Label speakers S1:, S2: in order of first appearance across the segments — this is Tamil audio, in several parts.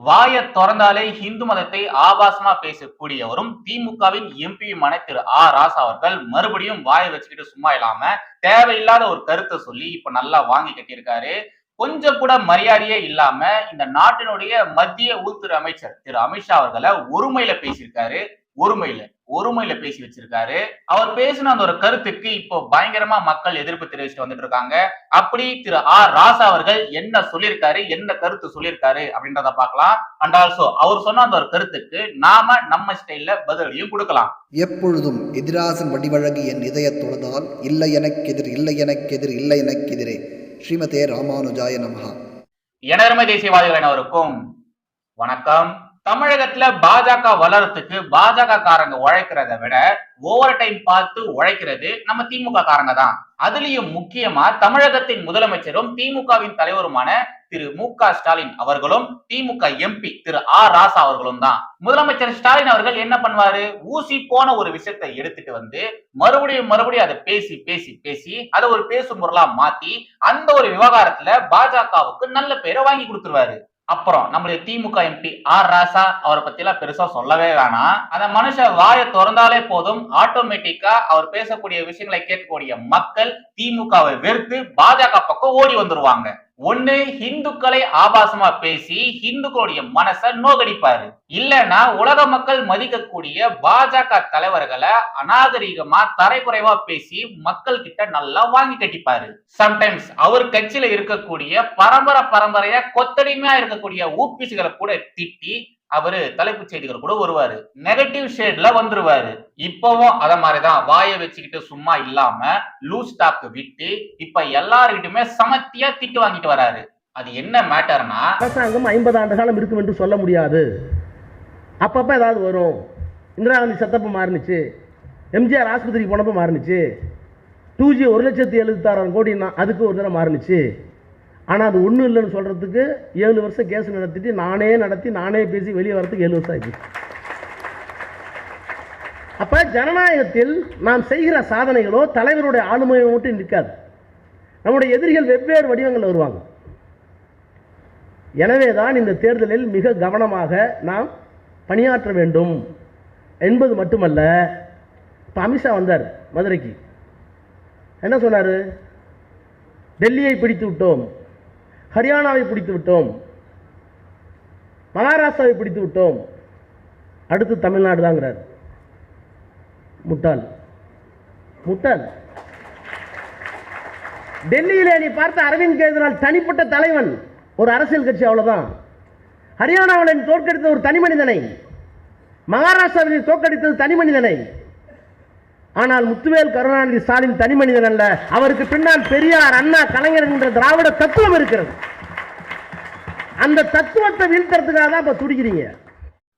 S1: வாயை திறந்தாலே இந்து மதத்தை ஆபாசமா பேசக்கூடியவரும் திமுகவின் எம்பியுமான திரு ஆ. ராசா அவர்கள் மறுபடியும் வாயை வச்சுக்கிட்டு சும்மா இல்லாம தேவையில்லாத ஒரு கருத்தை சொல்லி இப்ப நல்லா வாங்கி கட்டியிருக்காரு. கொஞ்சம் கூட மரியாதையே இல்லாம இந்த நாட்டினுடைய மத்திய உள்துறை அமைச்சர் திரு அமித்ஷா அவர்களை ஒருமையில பேசியிருக்காரு. ஒருமையில ஒருமையில பேசி வச்சிருக்காரு. அவர் பேசின அந்த ஒரு கருத்துக்கு இப்போ பயங்கரமா மக்கள் எதிர்ப்பு தெரிவிச்சுட்டு வந்துட்டு இருக்காங்க. அப்படி திரு ஆர் ராசா அவர்கள் என்ன சொல்லியிருக்காரு என்ன கருத்து சொல்லியிருக்காரு அப்படின்றத பார்க்கலாம். அண்ட் ஆல்சோ அவர் சொன்ன அந்த ஒரு கருத்துக்கு நாம நம்ம ஸ்டைல்ல பதிலையும் கொடுக்கலாம்.
S2: எப்பொழுதும் எதிராசன் வடிவழகு என் இதயத் தொழுதால் இல்லை எனக்கெதிர் இல்லை எனக்கெதிர் இல்லை எனக்கெதிரே ஸ்ரீமதே ராமானுஜாய நமஹா.
S1: எனதருமை தேசியவாதிகள் அனைவருக்கும் வணக்கம். தமிழகத்துல பாஜக வளர்றதுக்கு பாஜக காரங்க உழைக்கிறத விட ஓவர் டைம் பார்த்து உழைக்கிறது நம்ம திமுக காரங்க தான். அதுலயும் முக்கியமா தமிழகத்தின் முதலமைச்சரும் திமுகவின் தலைவருமான திரு மு க ஸ்டாலின் அவர்களும் திமுக எம்பி திரு ஆர் ராசா அவர்களும் தான். முதலமைச்சர் ஸ்டாலின் அவர்கள் என்ன பண்ணுவாரு? ஊசி போன ஒரு விஷயத்தை எடுத்துட்டு வந்து மறுபடியும் மறுபடியும் அதை பேசி பேசி பேசி அதை ஒரு பேசும் பொருளா மாத்தி அந்த ஒரு விவகாரத்துல பாஜகவுக்கு நல்ல பேரை வாங்கி கொடுத்துருவாரு. அப்புறம் நம்மளுடைய திமுக எம்பி ஆர் ராசா அவரை பத்தி எல்லாம் பெருசா சொல்லவே வேணாம். அந்த மனுஷன் வாயை திறந்தாலே போதும். ஆட்டோமேட்டிக்கா அவர் பேசக்கூடிய விஷயங்களை கேட்கக்கூடிய மக்கள் திமுகவை வெறுத்து பாஜக பக்கம் ஓடி வந்துருவாங்க. ஒண்ணு இந்துக்களை ஆபாசமா பேசி இந்துக்களுடைய மனச நோகடிப்பாரு. இல்லைன்னா உலக மக்கள் மதிக்கக்கூடிய பாஜக தலைவர்களை அநாகரிகமா தரைக்குறைவா பேசி மக்கள் கிட்ட நல்லா வாங்கி கட்டிப்பாரு. சம்டைம்ஸ் அவர் கட்சியில இருக்கக்கூடிய பரம்பரை பரம்பரையா கொத்தடிமையா இருக்கக்கூடிய ஊப்பிசுகளை கூட திட்டி அவரு தலைப்புச் செய்திகள் கூட வருவாரு. நெகட்டிவ் ஷேட்ல வந்துருவாரு. இப்பவும் அத மாதிரிதான். வாயை வச்சுக்கிட்டு சும்மா இல்லாம லூஸ் டாக் விட்டு இப்ப எல்லாருக்கிட்டுமே சமத்தியா திட்டு வாங்கிட்டு வராரு. அது என்ன மேட்டர்னா
S3: அரசாங்கம் ஐம்பது ஆண்டு காலம் இருக்கும் என்று சொல்ல முடியாது. அப்பப்போ ஏதாவது வரும். இந்திரா காந்தி செத்தப்ப மாறுனுச்சு. எம்ஜிஆர் ஆஸ்பத்திரிக்கு போனப்போ மாறுனுச்சு. டூ ஜி ஒரு லட்சத்தி எழுபத்தாறாயிரம் கோடினா அதுக்கு ஒரு தடவை மாறுனுச்சு. ஆனால் அது ஒன்றும் இல்லைன்னு சொல்கிறதுக்கு ஏழு வருஷம் கேஸ் நடத்திட்டு நானே நடத்தி நானே பேசி வெளியே வரதுக்கு ஏழு வருஷம் ஆயிடுச்சு. அப்போ ஜனநாயகத்தில் நாம் செய்கிற சாதனைகளோ தலைவருடைய ஆளுமையோ மட்டும் நிற்காது. நம்முடைய எதிரிகள் வெவ்வேறு வடிவங்களில் வருவாங்க. எனவே தான் இந்த தேர்தலில் மிக கவனமாக நாம் பணியாற்ற வேண்டும் என்பது மட்டுமல்ல இப்போ அமித்ஷா வந்தார் மதுரைக்கு. என்ன சொன்னார்? டெல்லியை பிடித்து விட்டோம். ஹரியானாவை பிடித்து விட்டோம். மகாராஷ்டிராவை பிடித்து விட்டோம். அடுத்து தமிழ்நாடு தாங்கிறார் முட்டாள். முட்டாள். டெல்லியிலே நீ பார்த்த அரவிந்த் கெஜ்ரிவால் தனிப்பட்ட தலைவன். ஒரு அரசியல் கட்சி அவ்வளோதான் ஹரியானாவில் தோற்கடித்த ஒரு தனி மனிதனை. மகாராஷ்டிராவில் தோற்கடித்தது தனி மனிதனை. ஆனால் முத்துவேல் கருணாநிதி ஸ்டாலின் தனி மனிதன் அல்ல. அவருக்கு பின்னால் பெரியார் அண்ணா கலைஞர் என்ற திராவிட தத்துவம் இருக்கிறது. அந்த தத்துவத்தை வீழ்த்துறதுக்காக தான் இப்ப துடிக்கிறீங்க.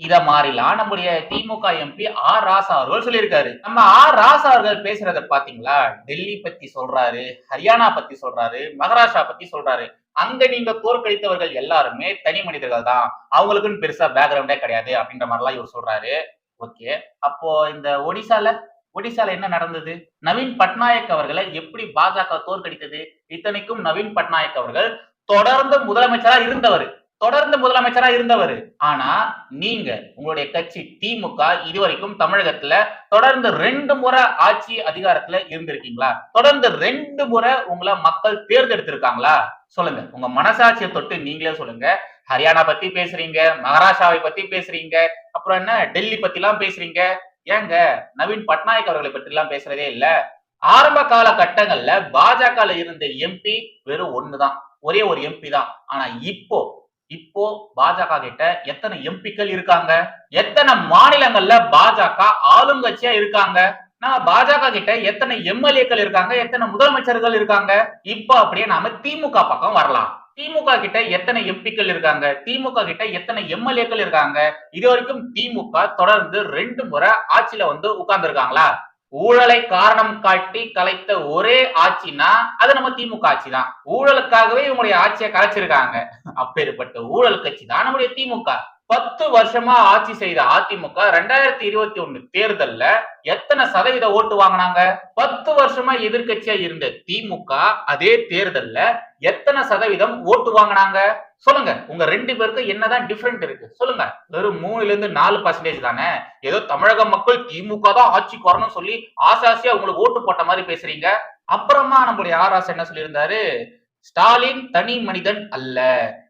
S1: இத மாதிரிலாம் நம்முடைய திமுக எம்பி ஆர் ராசா அவர்கள் சொல்லியிருக்காரு. நம்ம ஆர் ராசா அவர்கள் பேசுறத பாத்தீங்களா? டெல்லி பத்தி சொல்றாரு ஹரியானா பத்தி சொல்றாரு மகாராஷ்டிரா பத்தி சொல்றாரு. அங்க நீங்க தோற்கடித்தவர்கள் எல்லாருமே தனி மனிதர்கள் தான். அவங்களுக்குன்னு பெருசா பேக்ரவுண்டே கிடையாது அப்படின்ற மாதிரிலாம் இவர் சொல்றாரு. ஓகே. அப்போ இந்த ஒடிசால ஒடிசால என்ன நடந்தது? நவீன் பட்நாயக் அவர்களை எப்படி பாஜக தோற்கடித்தது? இத்தனைக்கும் நவீன் பட்நாயக் அவர்கள் தொடர்ந்து முதலமைச்சரா இருந்தவர். தொடர்ந்து முதலமைச்சரா இருந்தவர். ஆனா நீங்க உங்களுடைய கட்சி திமுக இதுவரைக்கும் தமிழகத்துல தொடர்ந்து ரெண்டு முறை ஆட்சி அதிகாரத்துல இருந்திருக்கீங்களா? தொடர்ந்து ரெண்டு முறை உங்களை மக்கள் தேர்ந்தெடுத்திருக்காங்களா? சொல்லுங்க. உங்க மனசாட்சியை தொட்டு நீங்களே சொல்லுங்க. ஹரியானா பத்தி பேசுறீங்க மகாராஷ்டிராவை பத்தி பேசுறீங்க அப்புறம் என்ன டெல்லி பத்தி எல்லாம் பேசுறீங்க? ஏங்க நவீன் பட்நாயக் அவர்களை பற்றி எல்லாம் பேசுறதே இல்ல. ஆரம்ப கால கட்டங்கள்ல பாஜக இருந்த எம்பி வெறும் ஒண்ணுதான். ஒரே ஒரு எம்பி தான். ஆனா இப்போ இப்போ பாஜக கிட்ட எத்தனை எம்பிக்கள் இருக்காங்க? எத்தனை மாநிலங்கள்ல பாஜக ஆளுங்கட்சியா இருக்காங்க? நம்ம பாஜக கிட்ட எத்தனை எம்எல்ஏக்கள் இருக்காங்க? எத்தனை முதலமைச்சர்கள் இருக்காங்க? இப்போ அப்படியே நாம திமுக பக்கம் வரலாம். திமுக கிட்ட எத்தனை எம்பிக்கள் இருக்காங்க? திமுக கிட்ட எத்தனை எம்எல்ஏக்கள் இருக்காங்க? இது வரைக்கும் திமுக தொடர்ந்து ரெண்டு முறை ஆட்சியில வந்து உட்கார்ந்து இருக்காங்களா ஊழலை காரணம் காட்டி கலைத்த ஒரே ஆட்சினா அது நம்ம திமுக ஆட்சி தான் ஊழலுக்காகவே இவங்களுடைய ஆட்சியை கலைச்சிருக்காங்க. அப்பேற்பட்ட ஊழல் கட்சி தான் நம்முடைய திமுக. பத்து வருஷமா ஆட்சி செய்த அதிமுக ரெண்டாயிரத்தி இருபத்தி ஒண்ணு தேர்தல்ல எத்தனை சதவீத ஓட்டு வாங்கினாங்க? பத்து வருஷமா எதிர்கட்சியா இருந்த திமுக அதே தேர்தல்ல எத்தனை சதவீதம் ஓட்டு வாங்கினாங்க? சொல்லுங்க. உங்க ரெண்டு பேருக்கும் என்னதான் டிஃபரெண்ட் இருக்கு? சொல்லுங்க. வெறும் மூணுல இருந்து நாலு பர்சன்டேஜ் தானே? ஏதோ தமிழக மக்கள் திமுக தான் ஆட்சிக்கு வரணும்னு சொல்லி ஆசை ஆசையா உங்களுக்கு ஓட்டு போட்ட மாதிரி பேசுறீங்க. அப்புறமா நம்மளுடைய ஆராச என்ன சொல்லியிருந்தாரு? ஸ்டாலின் தனி மனிதன் அல்ல.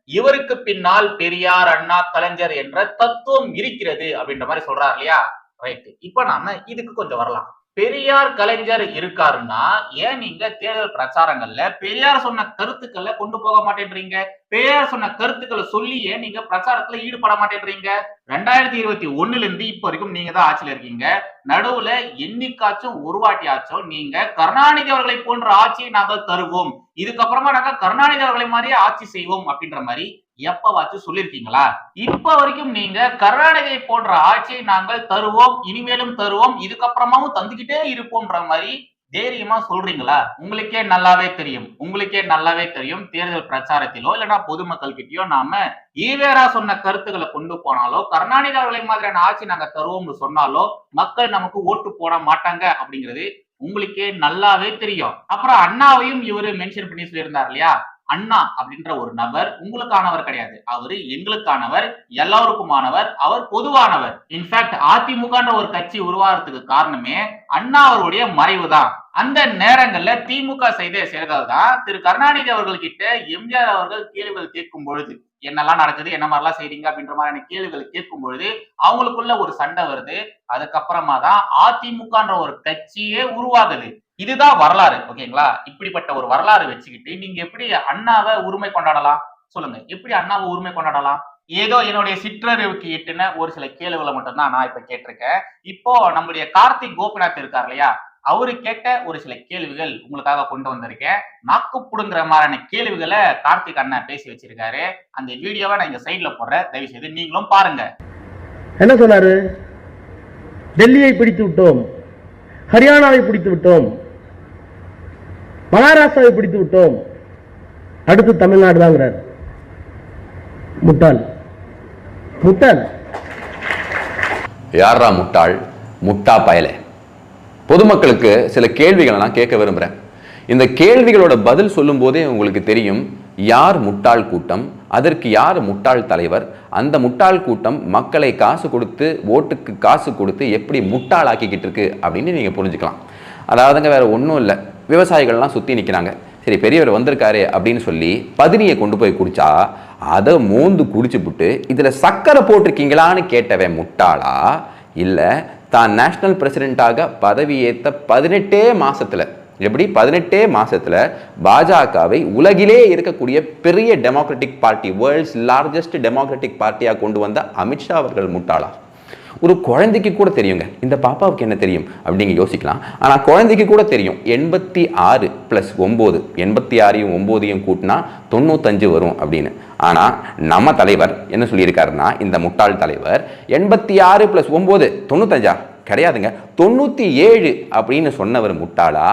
S1: இவருக்கு பின்னால் பெரியார் அண்ணா கலைஞர் என்ற தத்துவம் இருக்கிறது அப்படின்ற மாதிரி சொல்றாரு இல்லையா? ரைட் இப்ப நாம இதுக்கு கொஞ்சம் வரலாம். பெரியார் கலைஞர் இருக்காருன்னா ஏன் நீங்க தேர்தல் பிரச்சாரங்கள்ல பெரியார் சொன்ன கருத்துக்களை கொண்டு போக மாட்டேன்றீங்க? பெரியார் சொன்ன கருத்துக்களை சொல்லி ஏன் நீங்க பிரச்சாரத்துல ஈடுபட மாட்டேன்றீங்க? ரெண்டாயிரத்தி இருபத்தி ஒண்ணுல இருந்து இப்ப வரைக்கும் நீங்க தான் ஆட்சியில இருக்கீங்க. நடுவுல என்னைக்காச்சும் ஒரு வாட்டியாச்சும் நீங்க கருணாநிதி அவர்களை போன்ற ஆட்சியை நாங்கள் தருவோம். இதுக்கப்புறமா நாங்க கருணாநிதி அவர்களை மாதிரியே ஆட்சி செய்வோம் அப்படின்ற மாதிரி எப்பவாச்சும் சொல்லிருக்கீங்களா இப்ப வரைக்கும் நீங்க கர்நாடகை போன்ற ஆட்சியை நாங்கள் தருவோம் இனிமேலும் தருவோம் இதுக்கப்புறமாவும் தந்துகிட்டே இருப்போம்ன்ற மாதிரி தைரியமா சொல்றீங்களா? உங்களுக்கே நல்லாவே தெரியும் உங்களுக்கே நல்லாவே தெரியும் தேர்தல் பிரச்சாரத்திலோ இல்லைன்னா பொதுமக்கள் கிட்டயோ நாம ஈவேரா சொன்ன கருத்துக்களை கொண்டு போனாலோ கருணாநிதி மாதிரியான ஆட்சி நாங்க தருவோம்னு சொன்னாலோ மக்கள் நமக்கு ஓட்டு போட மாட்டாங்க அப்படிங்கிறது உங்களுக்கே நல்லாவே தெரியும். அப்புறம் அண்ணாவையும் இவரு மென்ஷன் பண்ணி சொல்லியிருந்தார் இல்லையா? அண்ணா அப்படின்ற ஒரு நபர் உங்களுக்கானவர் கிடையாது. அவரு எங்களுக்கானவர் எல்லாருக்குமானவர் அவர் பொதுவானவர். இன்ஃபேக்ட் அதிமுகன்ற ஒரு கட்சி உருவாகிறதுக்கு காரணமே அண்ணா அவருடைய மறைவு தான் அந்த நேரங்கள்ல திமுக செய்த செயல்கள் தான் திரு கருணாநிதி அவர்கள் கிட்ட எம்ஜிஆர் அவர்கள் கேள்விகள் கேட்கும் பொழுது என்னெல்லாம் நடக்குது? என்ன மாதிரிலாம் செய்றீங்க? அப்படின்ற மாதிரியான கேள்விகள் கேட்கும் பொழுது அவங்களுக்குள்ள ஒரு சண்டை வருது. அதுக்கப்புறமா தான் அதிமுகன்ற ஒரு கட்சியே உருவாகுது. இதுதான் வரலாறு ஓகேங்களா? இப்படிப்பட்ட ஒரு வரலாறு வச்சுக்கிட்டு நீங்க எப்படி அண்ணாவை உரிமை கொண்டாடலாம்? சொல்லுங்க. எப்படி அண்ணாவை உரிமை கொண்டாடலாம்? ஏதோ என்னுடைய சிற்றறிவுக்கு எட்டுன ஒரு சில கேள்விகளை மட்டும்தான் நான் இப்ப கேட்டிருக்கேன். இப்போ நம்மளுடைய கார்த்திக் கோபிநாத் இருக்கார் இல்லையா? அவரு கேட்ட ஒரு சில கேள்விகள் உங்களுக்காக கொண்டு வந்திருக்கேன். நாக்கு புடுங்குற மாதிரியான கேள்விகளை கார்த்திக் அண்ணன் பேசி வச்சிருக்காரு. அந்த வீடியோவை நான் இங்க சைட்ல போடுறேன். தயவு செய்து நீங்களும் பாருங்க.
S3: என்ன சொன்னாரு? டெல்லியை பிடித்து விட்டோம். ஹரியானாவை பிடித்து விட்டோம். மகாராஷ்டிராவை பிடித்து விட்டோம். அடுத்து தமிழ்நாடு தாங்கிறார் முட்டாள். முட்டாள்.
S4: யாரா முட்டாள்? முட்டா பயலே. பொதுமக்களுக்கு சில கேள்விகளை நான் கேட்க விரும்புகிறேன் இந்த கேள்விகளோட பதில் சொல்லும் போதே உங்களுக்கு தெரியும் யார் முட்டாள் கூட்டம்? அதற்கு யார் முட்டாள் தலைவர்? அந்த முட்டாள் கூட்டம் மக்களை காசு கொடுத்து ஓட்டுக்கு காசு கொடுத்து எப்படி முட்டாளாக்கிக்கிட்டு இருக்கு அப்படின்னு நீங்கள் புரிஞ்சுக்கலாம். அதாவதுங்க வேற ஒன்றும் இல்லை. விவசாயிகள்லாம் சுற்றி நிற்கிறாங்க சரி பெரியவர் வந்திருக்காரு அப்படின்னு சொல்லி பதினியை கொண்டு போய் குடித்தா அதை மோந்து குடிச்சுப்புட்டு இதில் சக்கரை போட்டிருக்கீங்களான்னு கேட்டவன் முட்டாளா? இல்லை தான் நேஷனல் பிரசிடெண்ட்டாக பதவியேற்ற பதினெட்டே மாதத்தில் எப்படி? பதினெட்டே மாதத்தில் பாஜகவை உலகிலே இருக்கக்கூடிய பெரிய democratic party world's largest democratic பார்ட்டியாக கொண்டு வந்த அமித்ஷா அவர்கள் முட்டாளா? ஒரு குழந்தைக்கு கூட தெரியுங்க. இந்த பாப்பாவுக்கு என்ன தெரியும்? அப்படிங்க யோசிக்கலாம். ஆனால் குழந்தைக்கு கூட தெரியும். எண்பத்தி ஆறு ப்ளஸ் ஒம்பது எண்பத்தி ஆறையும் ஒம்போதையும் கூட்டினா தொண்ணூத்தஞ்சு வரும் அப்படின்னு. ஆனால் நம்ம தலைவர் என்ன சொல்லியிருக்காருன்னா இந்த முட்டாள் தலைவர் எண்பத்தி ஆறு ப்ளஸ் ஒம்பது தொண்ணூத்தஞ்சா? கிடையாதுங்க. தொண்ணூற்றி ஏழு அப்படின்னு சொன்னவர் முட்டாளா?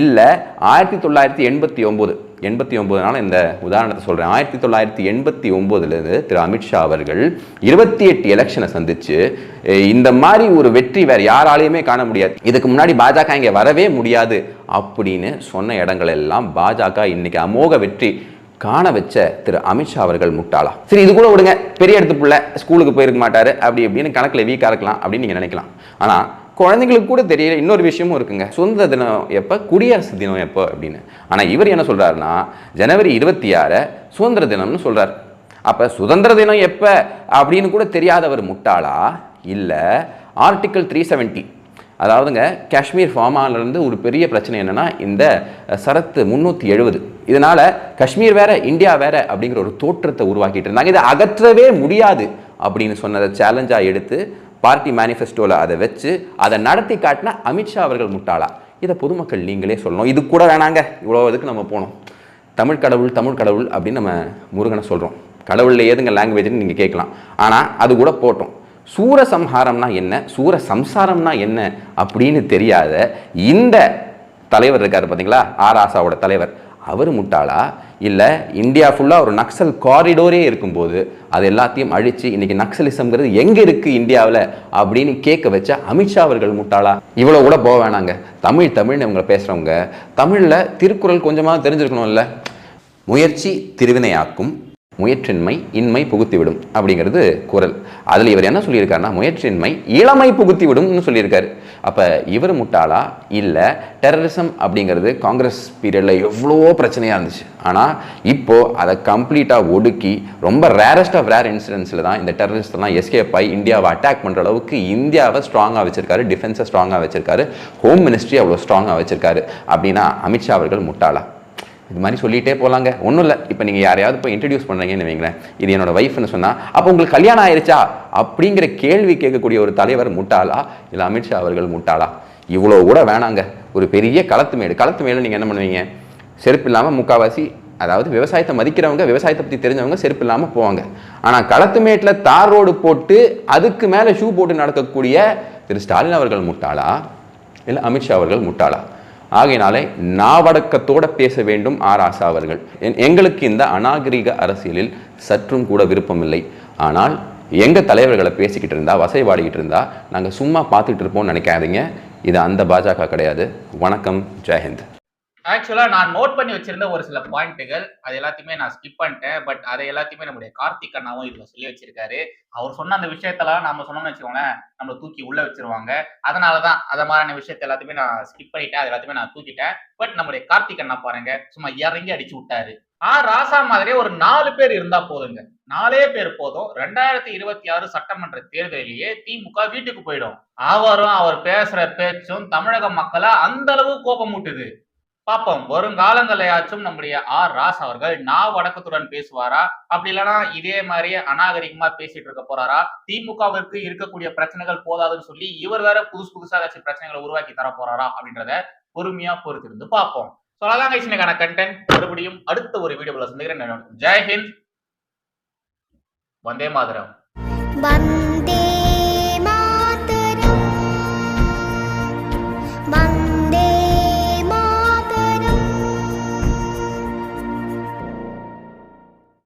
S4: இல்லை ஆயிரத்தி தொள்ளாயிரத்தி எண்பத்தி ஒம்பது எண்பத்தி ஒம்பதுனால இந்த உதாரணத்தை சொல்கிறேன் ஆயிரத்தி தொள்ளாயிரத்தி எண்பத்தி ஒம்போதுலேருந்து திரு அமித்ஷா அவர்கள் இருபத்தி எட்டு எலெக்ஷனை சந்தித்து இந்த மாதிரி ஒரு வெற்றி வேறு யாராலையுமே காண முடியாது. இதுக்கு முன்னாடி பாஜக இங்கே வரவே முடியாது அப்படின்னு சொன்ன இடங்கள் எல்லாம் பாஜக இன்னைக்கு அமோக வெற்றி காண வச்ச திரு அமித்ஷா அவர்கள் முட்டாளா? சரி இது கூட விடுங்க. பெரிய இடத்து பிள்ளை ஸ்கூலுக்கு போயிருக்க மாட்டாரு. அப்படி இப்படின்னு கணக்கில் வீக்காக இருக்கலாம் அப்படின்னு நீங்கள் நினைக்கலாம். ஆனால் குழந்தைங்களுக்கு கூட தெரியல இன்னொரு விஷயமும் இருக்குங்க. சுதந்திர தினம் எப்போ? குடியரசு தினம் எப்போ அப்படின்னு. ஆனால் இவர் என்ன சொல்றாருன்னா ஜனவரி இருபத்தி ஆறை சுதந்திர தினம்னு சொல்றாரு. அப்போ சுதந்திர தினம் எப்போ? அப்படின்னு கூட தெரியாதவர் முட்டாளா? இல்லை ஆர்டிக்கல் த்ரீ செவன்ட்டி அதாவதுங்க காஷ்மீர் ஃபார்மாலேருந்து ஒரு பெரிய பிரச்சனை என்னென்னா இந்த சரத்து முந்நூற்றி எழுபது இதனால் காஷ்மீர் வேற இந்தியா வேற அப்படிங்கிற ஒரு தோற்றத்தை உருவாக்கிட்டு இருந்தாங்க. இதை அகற்றவே முடியாது அப்படின்னு சொன்னதை சேலஞ்சாக எடுத்து பார்ட்டி மேனிஃபெஸ்டோவில் அதை வச்சு அதை நடத்தி காட்டின அமித்ஷா அவர்கள் முட்டாளா? இதை பொதுமக்கள் நீங்களே சொல்லணும். இது கூட வேணாங்க. இவ்வளோ இதுக்கு நம்ம போனோம் தமிழ் கடவுள் தமிழ் கடவுள் அப்படின்னு நம்ம முருகனை சொல்கிறோம் கடவுளில் ஏதுங்க லாங்குவேஜ்னு நீங்கள் கேட்கலாம். ஆனால் அது கூட போட்டோம். சூரசம்ஹாரம்னா என்ன? சூர சம்சாரம்னா என்ன அப்படின்னு தெரியாத இந்த தலைவர் இருக்காரு பார்த்தீங்களா ஆர் ஆசாவோட தலைவர். அவர் முட்டாளா? இல்லை இந்தியா ஃபுல்லாக ஒரு நக்சல் காரிடோரே இருக்கும்போது அது எல்லாத்தையும் அழித்து இன்னைக்கு நக்சலிசம்ங்கிறது எங்கே இருக்குது இந்தியாவில் அப்படின்னு கேட்க வச்ச அமித்ஷா அவர்கள் முட்டாளா? இவ்வளோ கூட போக வேணாங்க. தமிழ் தமிழ்னு இவங்க பேசுகிறவங்க தமிழில் திருக்குறள் கொஞ்சமாக தெரிஞ்சிருக்கணும்ல. முயற்சி திருவினையாக்கும் முயற்றின்மை இன்மை புகுத்திவிடும் அப்படிங்கிறது குரல். அதில் இவர் என்ன சொல்லியிருக்காருன்னா முயற்றின்மை இளமை புகுத்திவிடும்னு சொல்லியிருக்காரு. அப்போ இவர் முட்டாளா? இல்லை டெரரிசம் அப்படிங்கிறது காங்கிரஸ் பீரியடில் எவ்வளோ பிரச்சனையாக இருந்துச்சு. ஆனால் இப்போது அதை கம்ப்ளீட்டாக ஒடுக்கி ரொம்ப ரேரஸ்ட் ஆஃப் ரேர் இன்சிடென்ட்ஸில் தான் இந்த டெரரிஸ்ட்லாம் எஸ்கேப் ஆகி இந்தியாவை அட்டாக் பண்ணுற அளவுக்கு இந்தியாவை ஸ்ட்ராங்காக வச்சிருக்காரு டிஃபென்ஸை ஸ்ட்ராங்காக வச்சிருக்காரு ஹோம் மினிஸ்ட்ரி அவ்வளோ ஸ்ட்ராங்காக வச்சிருக்காரு. அப்படின்னா அமித்ஷா அவர்கள் முட்டாளா? இது மாதிரி சொல்லிகிட்டே போகலாங்க ஒன்றும் இல்லை. இப்போ நீங்கள் யாரையாவது போய் இன்ட்ரடியூஸ் பண்ணுறீங்கன்னு வைங்களேன். இது என்னோட ஒய்ஃப்னு சொன்னால் அப்போ உங்களுக்கு கல்யாணம் ஆயிடுச்சா அப்படிங்கிற கேள்வி கேட்கக்கூடிய ஒரு தலைவர் முட்டாளா? இல்லை அமித்ஷா அவர்கள் முட்டாளா? இவ்வளோ கூட வேணாங்க. ஒரு பெரிய களத்து மேடு. களத்து மேடு நீங்கள் என்ன பண்ணுவீங்க? செருப்பு இல்லாமல் முக்காவாசி அதாவது விவசாயத்தை மதிக்கிறவங்க விவசாயத்தை பற்றி தெரிஞ்சவங்க செருப்பு இல்லாமல் போவாங்க. ஆனால் களத்து மேட்டில் தார் ரோடு போட்டு அதுக்கு மேலே ஷூ போட்டு நடக்கக்கூடிய திரு ஸ்டாலின் அவர்கள் முட்டாளா? இல்லை அமித்ஷா அவர்கள் முட்டாளா? ஆகையினாலே நாவடக்கத்தோட பேச வேண்டும் ஆர் ஆசா அவர்கள். என்- எங்களுக்கு இந்த அநாகரிக அரசியலில் சற்றும் கூட விருப்பமில்லை. ஆனால் எங்கள் தலைவர்களை பேசிக்கிட்டு இருந்தா வசைபாடிக்கிட்டு இருந்தா நாங்கள் சும்மா பார்த்துட்டு இருப்போம்னு நினைக்காதீங்க. இது அந்த பாஜக கிடையாது. வணக்கம். ஜெயஹிந்த்
S1: ஆக்சுவலாக நான் நோட் பண்ணி வச்சிருந்த ஒரு சில பாயிண்ட்டுகள் அது எல்லாத்தையுமே நான் ஸ்கிப் பண்ணிட்டேன். பட் அதை எல்லாத்தையுமே நம்முடைய கார்த்திக் அண்ணாவும் இதில் சொல்லி வச்சிருக்காரு. அவர் சொன்ன அந்த விஷயத்தெல்லாம் நம்ம சொன்னோம்னு வச்சுக்கோங்களேன் நம்மளை தூக்கி உள்ள வச்சிருவாங்க. அதனாலதான் அதை மாதிரியான விஷயத்த எல்லாத்தையுமே நான் ஸ்கிப் பண்ணிட்டேன். அது எல்லாத்தையுமே நான் தூக்கிட்டேன். பட் நம்முடைய கார்த்திக் அண்ணா பாருங்க சும்மா இறங்கி அடிச்சு விட்டாரு. ஆ ராசா மாதிரியே ஒரு நாலு பேர் இருந்தா போதுங்க. நாலே பேர் போதும். ரெண்டாயிரத்தி இருபத்தி ஆறு சட்டமன்ற தேர்தலிலேயே திமுக வீட்டுக்கு போயிடும். அவரும் அவர் பேசுற பேச்சும் தமிழக மக்களை அந்த அளவு கோபமூட்டுது. பார்ப்போம் வருங்காலங்களையாச்சும் நம்முடைய ஆர். ராஸ் அவர்கள் நான் வடக்கத்துடன் பேசுவாரா? அப்படி இல்லைன்னா இதே மாதிரியே அநாகரிகமா பேசிட்டு இருக்க போறாரா? திமுகவிற்கு இருக்கக்கூடிய பிரச்சனைகள் போதாதுன்னு சொல்லி இவர் வேற புதுசு புதுசா ஏதாச்சும் பிரச்சனைகளை உருவாக்கி தர போறாரா? அப்படின்றத பொறுமையா பொறுத்திருந்து பார்ப்போம் சொல்லலாம் கட்சினுக்கான கண்டென்ட் மறுபடியும் அடுத்த ஒரு வீடியோவில் சந்திக்கிறேன். ஜெய்ஹிந்த் வந்தே மாதரம்.
S5: வந்தே